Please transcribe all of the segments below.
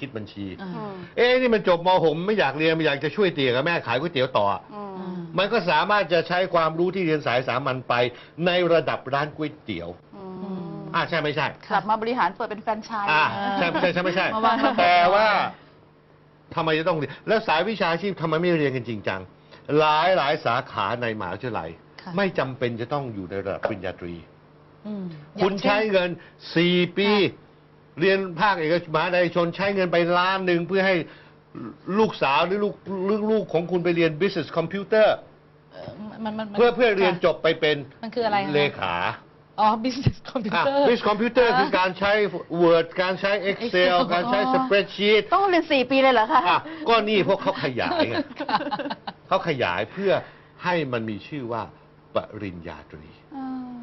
คิดบัญชี อ่าอืมเอ๊ะนี่มันจบม .6 ไม่อยากเรียนไม่อยากจะช่วยเตี๋ยกับแม่ขายก๋วยเตี๋ยวต่ออืมอืมมันก็สามารถจะใช้ความรู้ที่เรียนสายสามัญไป ในระดับร้านก๋วยเตี๋ยวอืมอ่าใช่ไม่ใช่ กลับมาบริหารเปิดเป็นแฟรนไชส์อ่าใช่ใช่ใช่ไม่ใช่ มาวางระบบ แต่ว่าทำไมจะต้องเรียน แล้วสายวิชาชีพทำไมไม่เรียนกันจริงจัง หลายหลายสาขาในมหาวิทยาลัย ค่ะ ไม่จำเป็นจะต้องอยู่ในระดับปริญญาตรี อืมคุณอย่างเนใช้เงิน 4 ปี ค่ะ เรียนภาคเอกชนมหาวิทยาลัยชนใช้เงินไปล้านหนึ่งเพื่อให้ลูกสาวหรือลูกลูกลูกของคุณไปเรียน business computer เอ่อมันมันมันเพื่อเพื่อเรียนค่ะจบไปเป็นมันคืออะไรคะ เลขา อ๋อ business อะ computer business computer คือการใช้ Word การใช้ Excel Excel การใช้ อ๋อ spreadsheet ต้องเรียนสี่ปีเลยเหรอคะ อะก็นี่พวกเขาขยายไงเขาขยายเพื่อให้มันมีชื่อว่าปริญญาตรีอืม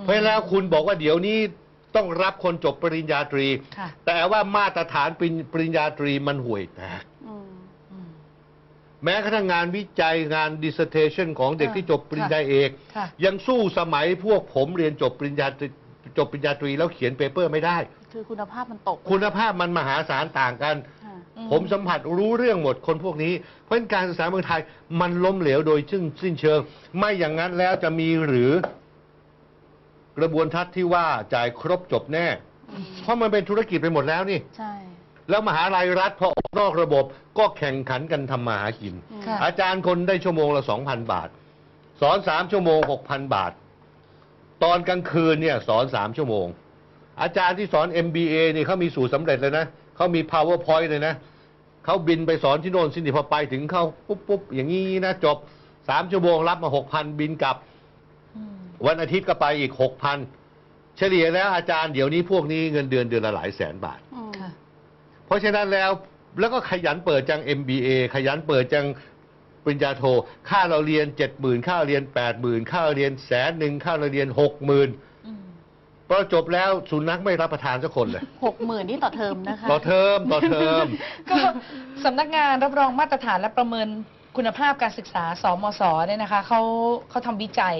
เพราะฉะนั้นแล้วคุณบอกว่าเดี๋ยวนี้ ต้องรับคนจบปริญญาตรี ค่ะแต่ว่ามาตรฐานปริญปริญญาตรีมันห่วยแตก อืมอืม แม้กระทั่งงานวิจัยงาน dissertation ของเด็กอ่าที่จบปริญญาเอก ค่ะ ยังสู้สมัยพวกผมเรียนจบปริญญาตรีจบปริญญาตรีแล้วเขียนเปเปอร์ไม่ได้ คือคุณภาพมันตกคุณภาพมันมหาศาลต่างกัน ค่ะ อืผมสัมผัสรู้เรื่องหมดคนพวกนี้ เพราะฉะนั้นการศึกษาเมืองไทยมันล้มเหลวโดยซึ่งสิ้นเชิง ไม่อย่างนั้นแล้วจะมีหรือ กระบวนทัศน์ที่ว่าจ่ายครบจบแน่ อืมเพราะมันเป็นธุรกิจไปหมดแล้วนี่ ใช่ แล้วมหาลัยรัฐพอออกนอกระบบก็แข่งขันกันทำมาหากิน อืมค่ะ อาจารย์คนได้ชั่วโมงละสองพันบาท สอนสามชั่วโมงหกพันบาท ตอนกลางคืนเนี่ยสอนสามชั่วโมง อาจารย์ที่สอน MBA นี่เขามีสูตรสำเร็จเลยนะเขามี powerpoint เลยนะเขาบินไปสอนที่โน่นที่นี่พอไปถึงเขาปุ๊บปุ๊บอย่างนี้นะจบสามชั่วโมงรับมาหกพันบินกลับอืม วันอาทิตย์ก็ไปอีกหกพันเฉลี่ยแล้วอาจารย์เดี๋ยวนี้พวกนี้เงินเดือนเดือนละหลายแสนบาทอืมค่ะ เพราะฉะนั้นแล้วแล้วก็ขยันเปิดจัง MBA ขยันเปิดจังปริญญาโท ค่าเราเรียนเจ็ดหมื่นค่าเราเรียนแปดหมื่นค่าเราเรียนแสนหนึ่งค่าเราเรียนหกหมื่นอืมพอจบแล้วสุนัขไม่รับประทานสักคนเลย หกหมื่นนี่ต่อเทอมนะคะ ต่อเทอมต่อเทอม ก็สำนักงานรับรองมาตรฐานและประเมินคุณภาพการศึกษา สมศเนี่ยนะคะเขาเขาทำวิจัย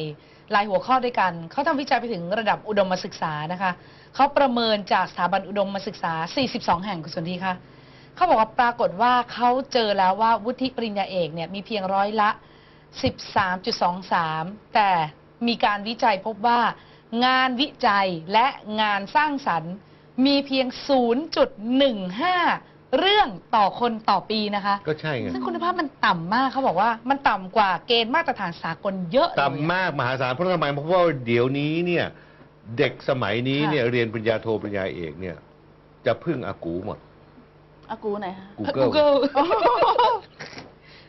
หลายหัวข้อด้วยกัน เขาทำวิจัยไปถึงระดับอุดมศึกษานะคะ เขาประเมินจากสถาบันอุดมศึกษา 42 แห่งคุณสนทีคะเขาบอกว่าปรากฏว่าเขาเจอแล้วว่าวุฒิปริญญาเอกเนี่ยมีเพียงร้อยละ 13.23 แต่มีการวิจัยพบว่างานวิจัยและงานสร้างสรรค์ มีเพียง 0.15 เรื่องต่อคนต่อปีนะคะ ก็ใช่ไงซึ่งคุณภาพมันต่ำมากเขาบอกว่ามันต่ำกว่าเกณฑ์มาตรฐานสากลเยอะเลย ต่ำมากมหาศาลเพราะทำไมเพราะว่าเดี๋ยวนี้เนี่ย เด็กสมัยนี้เนี่ยค่ะเรียนปริญญาโทปริญญาเอกเนี่ย จะพึ่งอากูหมด อากูไหนฮะ Google Google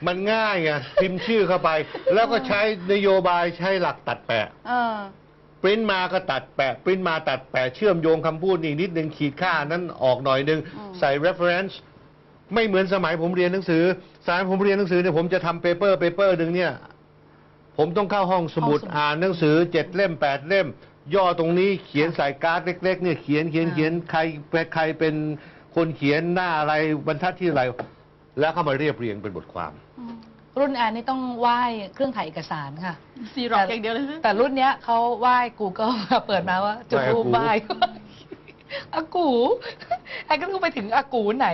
มันง่ายไงพิมพ์ชื่อเข้าไป แล้วก็ใช้นโยบายใช้หลักตัดแปะ เออ ปริ้นมาก็ตัดแปะปริ้นมาตัดแปะเชื่อมโยงคำพูดอีกนิดหนึ่งขีดค่านั้นออกหน่อยหนึ่งอืม ใส่ reference ไม่เหมือนสมัยผมเรียนหนังสือ สมัยผมเรียนหนังสือเนี่ยผมจะทำเปเปอร์เปเปอร์หนึ่งเนี่ย ผมต้องเข้าห้องสมุดห้องสมุดอ่านหนังสือเจ็ดเล่มแปดเล่ม ย่อตรงนี้เขียนใส่การ์ดเล็ก ๆ เนี่ยเขียนเขียนอ่า เขียนใครใครเป็นคนเขียนหน้าอะไรบรรทัดที่อะไร แล้วเข้ามาเรียบเรียงเป็นบทความอืม รุ่นแอนนี่ต้องไหว้เครื่องถ่ายเอกสารค่ะ ซีร็อกอย่างเดียวเลยนะแต่รุ่นเนี้ยเขาไหว้ Google ค่ะเปิดมาว่า จุดรูปไหว้อากูแอนก็ต้องไปถึงอากูไหน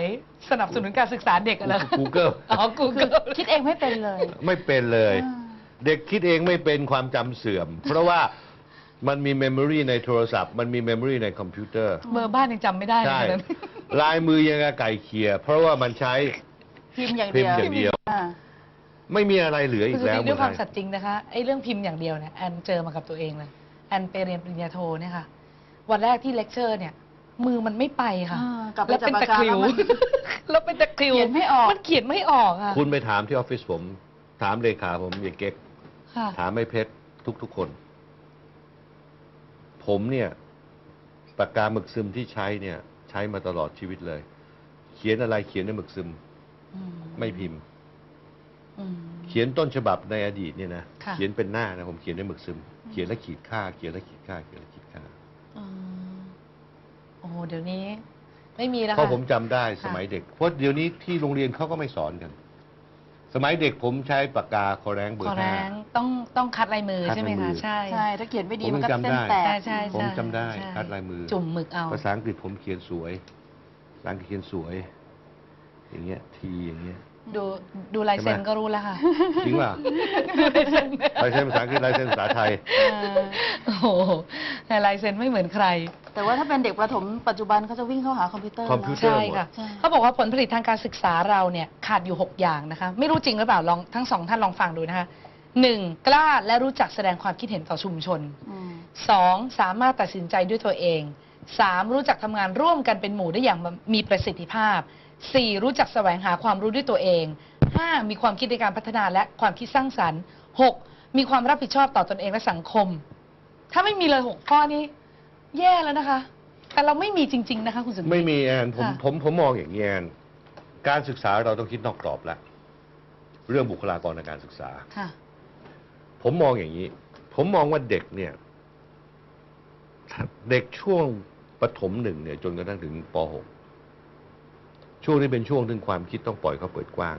สนับสนุนการศึกษาเด็กอะเหรอ Google อ๋อคือ Google คิดเองไม่เป็นเลย ไม่เป็นเลยอ่าเด็กคิดเองไม่เป็นความจำเสื่อม เพราะว่ามันมีเมมโมรีในโทรศัพท์ มันมีเมมโมรีในคอมพิวเตอร์ เบอร์บ้านยังจำไม่ได้เลยใช่ตอนนั้นลายมือยังกับไก่เขียเพราะว่ามันใช้พิมพ์อย่างพิเดีมยวพ์อย่างเดียว อ่า ไม่มีอะไรเหลืออีคืกแล้วจริงๆด้วยเมืองความไทสัยตย์จริงนะคะไอ้เรื่องพิมพ์อย่างเดียวเนี่ยแอนเจอมากับตัวเองเลยแอนไปเรียนปริญญาโทเนี่ยค่ะวันแรกที่เลคเชอร์เนี่ย มือมันไม่ไปค่ะอ่ากลับไปแล้วเป็นจับตะปากกาคริวแล้วมันแล้วเป็นตะคริวเขียนไม่ออก มันเขียนไม่ออกอะคุณไปถามที่ออฟฟิศผม ถามเลขาผมเยเก๊ก ค่ะ ถามไม่เพชรทุกๆคน ผมเนี่ยปากกาหมึกซึมที่ใช้เนี่ย ใช้มาตลอดชีวิตเลย เขียนอะไรเขียนด้วยหมึกซึม อืไม่พิมพ์ อืม เขียนต้นฉบับในอดีตเนี่ยนะค่ะ เขียนเป็นหน้านะผมเขียนด้วยหมึกซึม เขียนแล้วขีดค่า เขียนแล้วขีดค่าเขียนแล้วขีดค่าอืมโอ้โหเดี๋ยวนี้ ไม่มีแล้วเพค่ะราะผมจำได้สมัยเด็กเพราะเดี๋ยวนี้ที่โรงเรียนเขาก็ไม่สอนกัน สมัยเด็กผมใช้ปากกาคอแรงเบอขอร์แรห้า งต้องต้องคัดลายมือคัดใช่ไหมลายมืคะ อ ใช่ ใช่ ถ้าเขียนไม่ดีผมมันก็ยังจำเส้นได้ แตก ใช่ใช่ผมใช่จำได้ใช่คัดลายมือ จุ่มหมึกเอา ภาษาอังกฤษผมเขียนสวย ภาษาอังกฤษเขียนสวย อย่างเงี้ย ทีอย่างเงี้ย ดูดูลายเซ็นใช่ไหมก็รู้แล้วค่ะจริงป่ะดูลายเซ็นลายเส้นภาษาอังกฤษลายเส้นภาษาไทยเออโอ้โหแต่ลายเซ็นไม่เหมือนใคร แต่ว่าถ้าเป็นเด็กประถมปัจจุบันเขาจะวิ่งเข้าหาคอมพิวเตอร์คอมพิวเตอร์ใช่ค่ะใช่เขาบอกว่าผลผลิตทางการศึกษาเราเนี่ยขาดอยู่ 6 อย่างนะคะ ไม่รู้จริงหรือเปล่าลองทั้งสองท่านลองฟังดูนะคะหนึ่งกล้าและรู้จักแสดงความคิดเห็นต่อชุมชนอืมสองสามารถตัดสินใจด้วยตัวเองสามรู้จักทำงานร่วมกันเป็นหมู่ได้อย่างมีประสิทธิภาพ สี่รู้จักแสวงหาความรู้ด้วยตัวเองห้ามีความคิดในการพัฒนาและความคิดสร้างสรรค์หกมีความรับผิดชอบต่อตอนเองและสังคม ถ้าไม่มีเลยหกข้อนี้ แย่แล้วนะคะ แต่เราไม่มีจริง ๆ นะคะ คุณสุนทร ไม่มีแอนผมค่ะ ผมผมมองอย่างนี้แอนการศึกษาเราต้องคิดนอกกรอบแล้วเรื่องบุคลากรในการศึกษา ค่ะ ผมมองอย่างนี้ ผมมองว่าเด็กเนี่ย เด็กช่วงประถมหนึ่งเนี่ย จนกระทั่งถึงป .6 ช่วงนี้เป็นช่วงที่ความคิดต้องปล่อยเขาเปิดกว้าง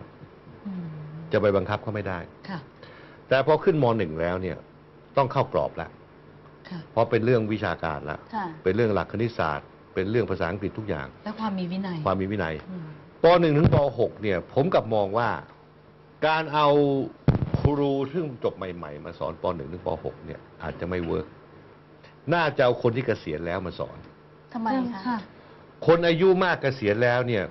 อืมจะไปบังคับเขาไม่ได้ ค่ะ แต่พอขึ้นมหนึ่งแล้วเนี่ย ต้องเข้ากรอบแล้วค่ะ เพราะเป็นเรื่องวิชาการแล้วค่ะ เป็นเรื่องหลักคณิตศาสตร์ เป็นเรื่องภาษาอังกฤษทุกอย่าง และความมีวินัยความมีวินัย อืมป .1 ถึงป .6 เนี่ย ผมกลับมองว่าการเอาครูซึ่งจบใหม่ ๆ มาสอนป .1 ถึงป .6 เนี่ย อาจจะไม่เวิร์กน่าจะเอาคนที่เกษียณแล้วมาสอน ทำไมคะค่ะคนอายุมากเกษียณแล้วเนี่ย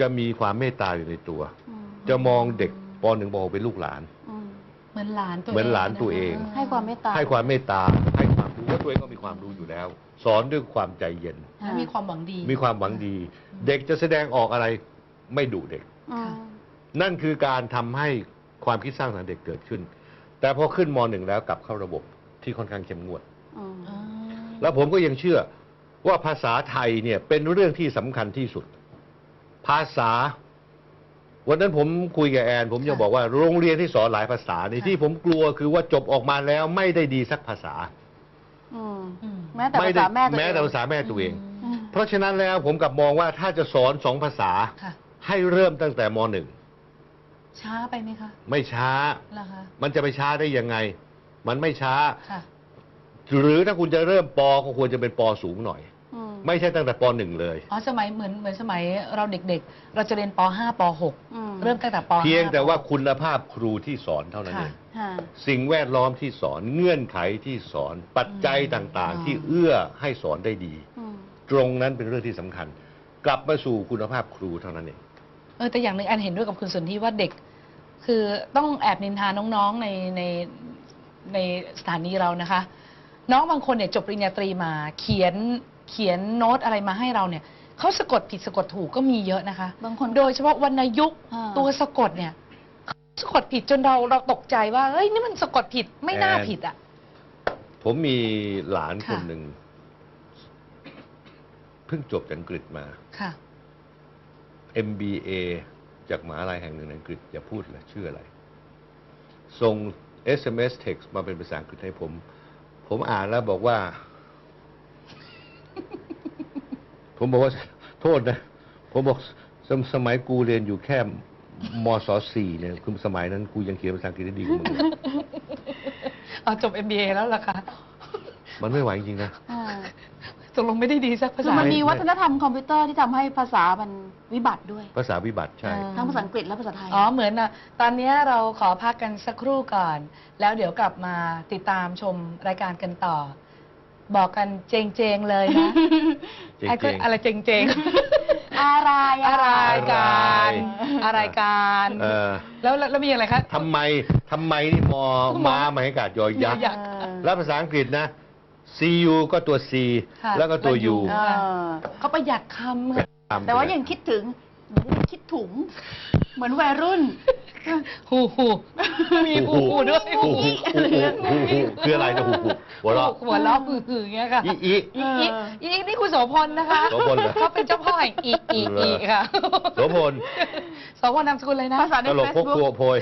จะมีความเมตตาอยู่ในตัว อืมจะมองเด็กป .1 ป .6 เป็นลูกหลาน อืมเหมือนหลานตัวเหมือนหลานตัวเองะะให้ความเมตตา ให้ความเมตตาให้ความรู้ว่าตัวเองก็มีความรู้อยู่แล้ว สอนด้วยความใจเย็น และมีความหวังดี มีความหวังดี เด็กจะแสดงออกอะไรไม่ดุเด็ก อืมนั่นคือการทำให้ความคิดสร้างสรรค์เด็กเกิดขึ้น แต่พอขึ้นมหนึ่งแล้วกลับเข้าระบบที่ค่อนข้างเข้มงวด อืมอ่าแล้วผมก็ยังเชื่อว่าภาษาไทยเนี่ยเป็นเรื่องที่สำคัญที่สุด ภาษา วันนั้นผมคุยกับแอน ผมจะบอกว่าโรงเรียนที่สอนหลายภาษาในที่ผมกลัวคือว่าจบออกมาแล้วไม่ได้ดีสักภาษาอืมอืม แม้แต่ไม่ภาได้ษาแม่ตัวเองแม้แต่ภาษาแม่ตัวเอง อืม เพราะฉะนั้นแล้วผมกลับมองว่าถ้าจะสอนสองภาษา ค่ะ ให้เริ่มตั้งแต่มหนึ่งช้าไปไหมคะไม่ช้าเหรอคะ มันจะไปช้าได้ยังไง มันไม่ช้า ค่ะ หรือถ้าคุณจะเริ่มปก็ควรจะเป็นปสูงหน่อยอืม ไม่ใช่ตั้งแต่ปหนึ่งเลย อ๋อสมัยเหมือนเหมือนสมัยเราเด็กๆ เราจะเรียนป .5 ป อืม .6 เริ่มตั้งแต่ป .5 เพียงแต่ว่าคุณภาพครูที่สอนเท่านั้นเอค่ะ ง ค่ะ สิ่งแวดล้อมที่สอนเงื่อนไขที่สอนปัจจัยต่างอืมๆที่เอื้อให้สอนได้ดี อืม ตรงนั้นเป็นเรื่องที่สำคัญ กลับมาสู่คุณภาพครูเท่านั้นเอง เออแต่อย่างหนึ่งอันเห็นด้วยกับคุณสนที่ว่าเด็ก คือต้องแอบนินทาน้องๆในในในสถานีเรานะคะ น้องบางคนเนี่ยจบปริญญาตรีมาเขียน เขียนโน้ตอะไรมาให้เราเนี่ยเขาสะกดผิดสะกดถูกก็มีเยอะนะคะ บางคนโดยเฉพาะวรรณยุกต์อ่า ตัวสะกดเนี่ยเขาสะกดผิดจนเราเราตกใจว่าเฮ้ยนี่มันสะกดผิดไม่น่าแอนผิดอะ ผมมีหลานค่ะ คนหนึ่งเพิ่งจบจากอังกฤษมา ค่ะ MBA จากมหาลัยแห่งหนึ่งในอังกฤษอย่าพูดเลยชื่ออะไร ส่ง SMS text มาเป็นภาษาอังกฤษให้ผม ผมอ่านแล้วบอกว่า ผมบอกว่าโทษนะ ผมบอกสมสมัยกูเรียนอยู่แค่มศสี่เนี่ยคือสมัยนั้นกูยังเขียนภาษาอังกฤษได้ดีกว่ามึงเลยเอาจบ MBA แล้วล่ะค่ะมันไม่ไหวจริงๆนะ อ่าตกลงไม่ได้ดีสักภาคือษามันมีไม่วัฒนธรรมคอมพิวเตอร์ที่ทำให้ภาษามันวิบัติด้วย ภาษาวิบัติใช่อ่าทั้งภาษาอังกฤษและภาษาไทย อ๋อเหมือนนะตอนนี้เราขอพักกันสักครู่ก่อน แล้วเดี๋ยวกลับมาติดตามชมรายการกันต่อ บอกกันเจงๆเลยนะเจ๋ไอ้ก็งอะไรเจงๆอะไรอะไรอะการอะไรอะไรการๆเออแล้วแล้วแล้วมีอะไรคะทำไมทำไมนี่มอคุณหมอม้าหมายอากาศยอยักษ์ยอยักษ์เออแล้วภาษาอังกฤษนะ CU ก็ตัว C ค่ะ แล้วก็ตัวแล้ว U เออเขาประหยัดคำค่ะแต่ว่ายังคิดถึงคิดถุง เหมือนวัยรุ่น ฮูฮูมีฮูฮูด้วยหูหูหูหูหูหูคืออะไรนะหูหูหัวเราะหัวเราะฮือๆอย่างเงี้ยค่ะอีอีอีอีอีอีนี่คุณโสพลนะคะโสพลเหรอเขาเป็นเจ้าพ่อแห่งอีอีอีค่ะโสพลโสพลนามสกุลเลยนะภาษาในตลกเฟซพกบุ๊ตัวกโพย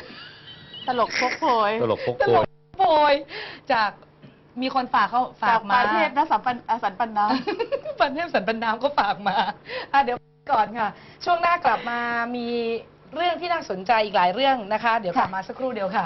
ตลกพกโพยตลกพกตโพลยกโพยจากมีคนฝากเขาฝาจากกปมาระเทศนะสัมปันอาสันปันน้ปันเทพสันปันนามก็ฝากมาอะเดี๋ยวก่อนค่ะ ช่วงหน้ากลับมามี เรื่องที่น่าสนใจอีกหลายเรื่องนะคะ เดี๋ยวกลับมาสักครู่เดียวค่ะ